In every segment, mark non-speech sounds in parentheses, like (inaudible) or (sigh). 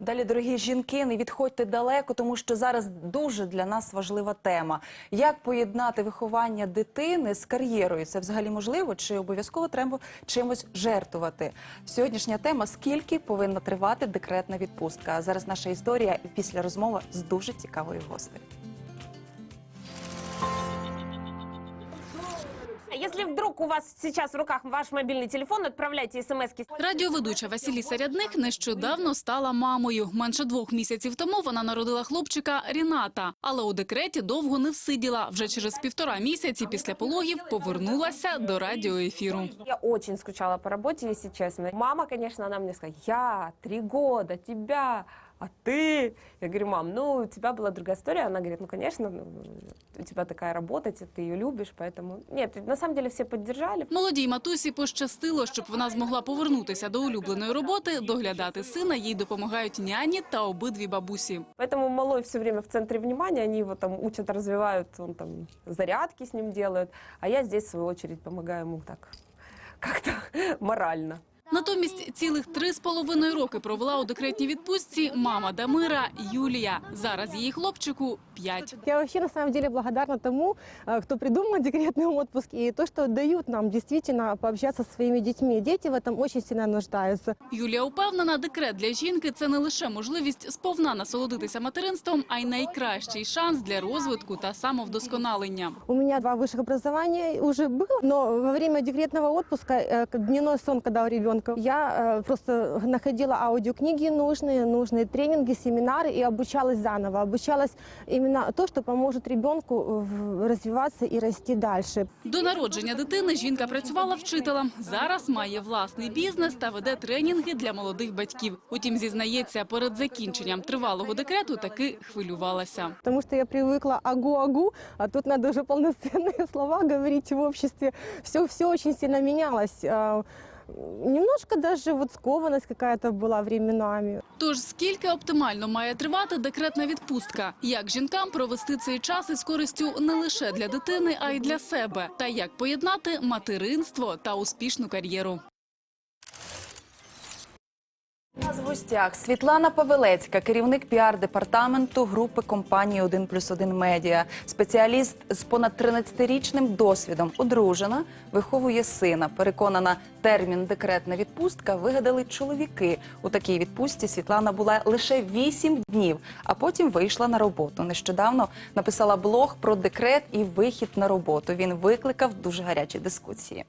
Далі, дорогі жінки, не відходьте далеко, тому що зараз дуже для нас важлива тема. Як поєднати виховання дитини з кар'єрою? Це взагалі можливо? Чи обов'язково треба чимось жертвувати? Сьогоднішня тема скільки повинна тривати декретна відпустка? Зараз наша історія після розмови з дуже цікавою гостею. Если вдруг у вас сейчас в руках ваш мобильный телефон, отправляйте смс Радіоведуча Василіса Рядник нещодавно стала мамою. Менше двох місяців тому вона народила хлопчика Ріната, але у декреті довго не всиділа. Вже через півтора місяці після пологів повернулася до радіоефіру. Я очень скучала по работе, если честно. Мама, конечно, она мне сказала, я три года, тебя, а ты? Я говорю, мам, ну, у тебя была другая история. Она говорит, ну, конечно, ну, у тебя такая работа, ты ее любишь, поэтому... Нет, на самом деле все поддержали. Молодій матусі пощастило, щоб вона змогла повернутися до улюбленої роботи. Доглядати сина їй допомагають няні та обидві бабусі. Поэтому малой все время в центре внимания, они его там учат, развивают, он там зарядки с ним делают, а я здесь, в свою очередь, помогаю ему так как-то (laughs) морально. Натомість цілих три з половиною роки провела у декретній відпустці мама Дамира Юлія. Зараз її хлопчику п'ять. Я вообще на самом деле благодарна тому, э, кто придумал декретный отпуск и то, что дают нам действительно пообщаться со своими детьми. Дети в этом очень сильно нуждаются. Юлія упевнена, декрет для жінки це не лише можливість сповна насолодитися материнством, а й найкращий шанс для розвитку та самовдосконалення. У меня два высших образования уже было, но во время декретного отпуска, э, к- дневной сон, когда у ребенка, я э, просто находила аудиокниги нужные, нужные тренинги, семинары и обучалась заново. Обучалась именно то, что поможет ребенку в- развиваться и расти дальше. До народження дитини жінка працювала вчителем. Зараз має власний бізнес та веде тренінги для молодих батьків. Утім, зізнається, перед закінченням тривалого декрету таки хвилювалася. Потому что я привыкла агу-агу, а тут надо уже полноценные (laughs) слова говорить в обществе. Все, все очень сильно менялось. Немножко даже вот скованность какая-то была временами. Тож скільки оптимально має тривати декретна відпустка? Як жінкам провести цей час із користю не лише для дитини, а й для себе? Та як поєднати материнство та успішну кар'єру? У нас в гостях Світлана Павелецька, керівник піар-департаменту групи компанії «1 плюс 1 медіа», спеціаліст з понад 13-річним досвідом, одружена, виховує сина. Переконана, термін декретна відпустка вигадали чоловіки. У такій відпустці Світлана була лише 8 днів, а потім вийшла на роботу. Нещодавно написала блог про декрет і вихід на роботу. Він викликав дуже гарячі дискусії.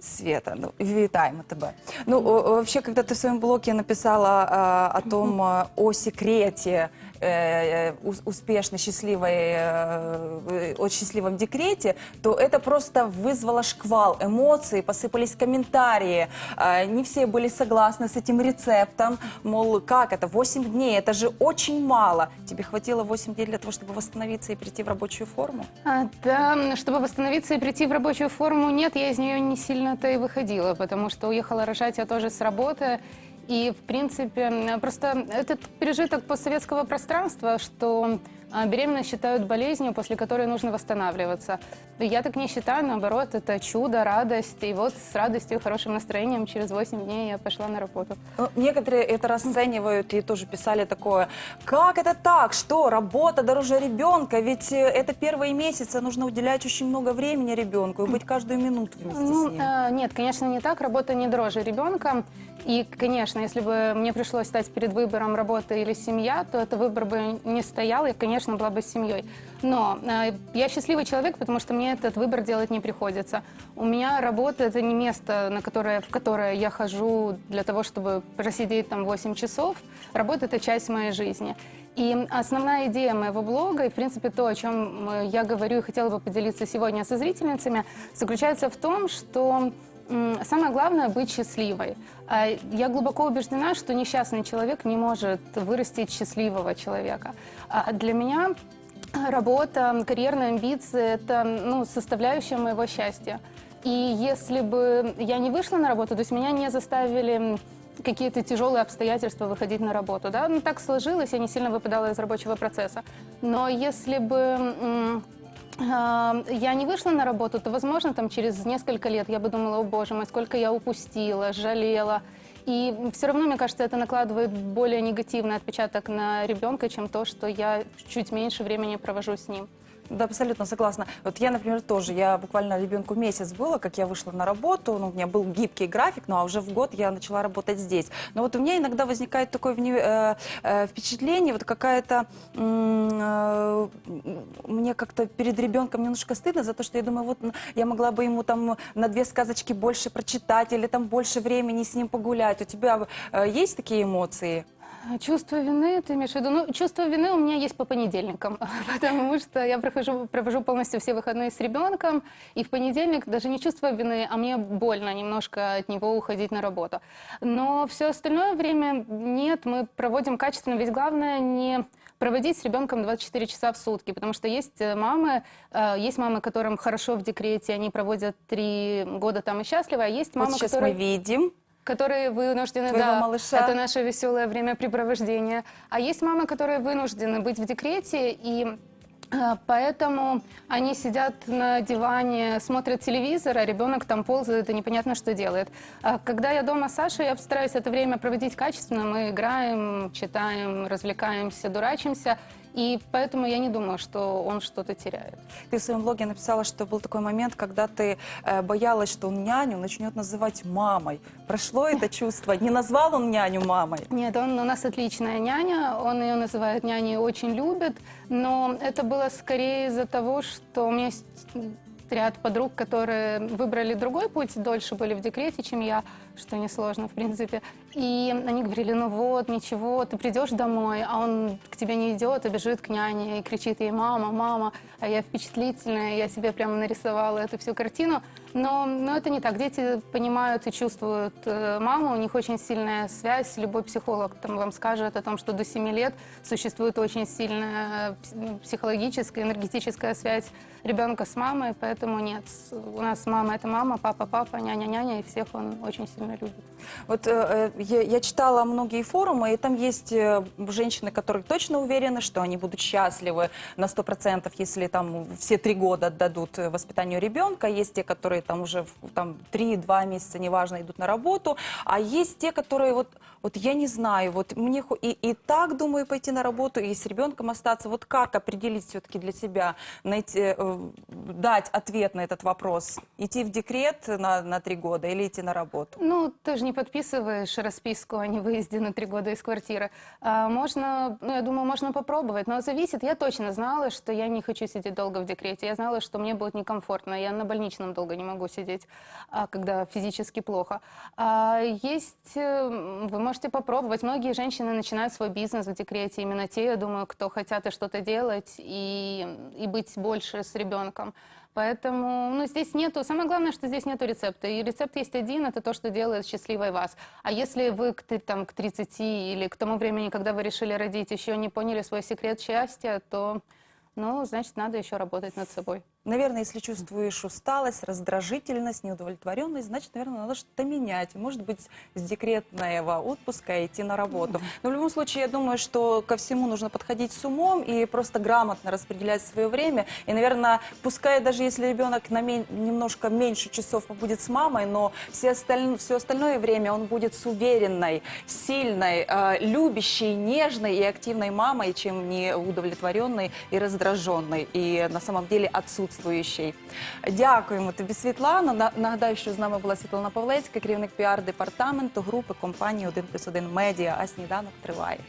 Света, ну вітаємо тебе. Ну вообще, когда ты в своем блоге написала а, о том а, о секрете э, э, ус- успешной, счастливой, э, о счастливом декрете, то это просто вызвало шквал эмоций, посыпались комментарии. А, Не все были согласны с этим рецептом, мол, как это, 8 дней, это же очень мало. Тебе хватило 8 дней для того, чтобы восстановиться и прийти в рабочую форму? А, Да, чтобы восстановиться и прийти в рабочую форму, нет, я из нее не сильно-то и выходила, потому что уехала рожать я тоже с работы. И, в принципе, просто этот пережиток постсоветского пространства, что беременность считают болезнью, после которой нужно восстанавливаться. Я так не считаю, наоборот, это чудо, радость. И вот с радостью и хорошим настроением через 8 дней я пошла на работу. Ну, Некоторые это расценивают и тоже писали такое, как это так, что работа дороже ребенка, ведь э, это первые месяцы, нужно уделять очень много времени ребенку и быть каждую минуту вместе Ну, с ним. э, нет, конечно, не так. Работа не дороже ребенка. И, конечно, если бы мне пришлось стать перед выбором работа или семья, то это выбор бы не стоял, и, конечно, была бы с семьей. Но э, я счастливый человек, потому что мне этот выбор делать не приходится. У меня работа – это не место, на которое, в которое я хожу для того, чтобы просидеть там 8 часов. Работа – это часть моей жизни. И основная идея моего блога, и, в принципе, то, о чем э, я говорю и хотела бы поделиться сегодня со зрительницами, заключается в том, что самое главное – быть счастливой. А Я глубоко убеждена, что несчастный человек не может вырастить счастливого человека. А Для меня работа, карьерные амбиции – это ну, составляющая моего счастья. И если бы я не вышла на работу, то есть меня не заставили какие-то тяжелые обстоятельства выходить на работу. Да? Ну, так сложилось, я не сильно выпадала из рабочего процесса. Но если бы я не вышла на работу, то, возможно, там через несколько лет я бы думала, о боже мой, сколько я упустила, жалела. И все равно, мне кажется, это накладывает более негативный отпечаток на ребенка, чем то, что я чуть меньше времени провожу с ним. Да, абсолютно согласна. Вот я, например, тоже, я буквально ребенку месяц было, как я вышла на работу, ну, у меня был гибкий график, ну, а уже в год я начала работать здесь. Но вот у меня иногда возникает такое э, э, впечатление, вот какая-то, э, мне как-то перед ребенком немножко стыдно за то, что я думаю, вот я могла бы ему там на две сказочки больше прочитать или там больше времени с ним погулять. У тебя э, есть такие эмоции? Чувство вины, ты имеешь в виду? Ну, чувство вины у меня есть по понедельникам, (laughs) потому что я прохожу, провожу полностью все выходные с ребенком, и в понедельник даже не чувство вины, а мне больно немножко от него уходить на работу. Но все остальное время нет, мы проводим качественно, ведь главное не проводить с ребенком 24 часа в сутки, потому что есть э, мамы, э, есть мамы, которым хорошо в декрете, они проводят три года там и счастливы, а есть мамы, вот сейчас которые мы видим. Которые вынуждены, Твоего да, малыша. это наше веселое времяпрепровождение. А есть мамы, которые вынуждены быть в декрете, и э, Поэтому они сидят на диване, смотрят телевизор, а ребенок там ползает и непонятно, что делает. А Когда я дома с Сашей, я постараюсь это время проводить качественно. Мы играем, читаем, развлекаемся, дурачимся. И поэтому я не думаю, что он что-то теряет. Ты в своем блоге написала, что был такой момент, когда ты э, боялась, что он няню начнет называть мамой. Прошло это чувство? Не назвал он няню мамой? Нет, он у нас отличная няня, он ее называет няней, очень любит, но это было скорее из-за того, что у меня есть ряд подруг, которые выбрали другой путь, дольше были в декрете, чем я, что несложно, в принципе. И они говорили, ну вот, ничего, ты придешь домой, а он к тебе не идет, а бежит к няне и кричит ей «мама, мама», а я впечатлительная, я себе прямо нарисовала эту всю картину. Но, но это не так. Дети понимают и чувствуют э, маму, у них очень сильная связь. Любой психолог там, вам скажет о том, что до 7 лет существует очень сильная пс- психологическая, энергетическая связь ребенка с мамой, поэтому нет. У нас мама – это мама, папа – папа, няня-няня, и всех он очень сильно любит. Вот э, э, я, я читала многие форумы, и там есть э, женщины, которые точно уверены, что они будут счастливы на 100%, если там все три года отдадут э, воспитанию ребенка. Есть те, которые там уже там 3-2 месяца, неважно, идут на работу. А есть те, которые вот, вот я не знаю, вот мне и, и так думаю пойти на работу, и с ребенком остаться. Вот как определить все-таки для себя, найти, э, дать ответ на этот вопрос? Идти в декрет на, на три года или идти на работу? Ну, ты же не подписываешь расписку о невыезде на три года из квартиры. А можно, ну, я думаю, можно попробовать, но зависит. Я точно знала, что я не хочу сидеть долго в декрете. Я знала, что мне будет некомфортно. Я на больничном долго не могу сидеть, а, когда физически плохо. А есть, э, вы можете попробовать. Многие женщины начинают свой бизнес в декрете. Именно те, я думаю, кто хотят и что-то делать и, и быть больше с ребенком. Поэтому, ну, здесь нету, самое главное, что здесь нету рецепта. И рецепт есть один, это то, что делает счастливой вас. А если вы к, там, к 30 или к тому времени, когда вы решили родить, еще не поняли свой секрет счастья, то, ну, значит, надо еще работать над собой. Наверное, если чувствуешь усталость, раздражительность, неудовлетворенность, значит, наверное, надо что-то менять. Может быть, с декретного отпуска идти на работу. Но в любом случае, я думаю, что ко всему нужно подходить с умом и просто грамотно распределять свое время. И, наверное, пускай даже если ребенок на мен- немножко меньше часов побудет с мамой, но все осталь- все остальное время он будет с уверенной, сильной, э, любящей, нежной и активной мамой, чем не удовлетворенной і раздраженной, і на самом деле отсутствующей. Дякуємо тобі, Світлана. На- Нагадаю, що з нами була Світлана Павлецька, керівник піар-департаменту групи компанії «1 плюс 1 медіа. А сніданок триває.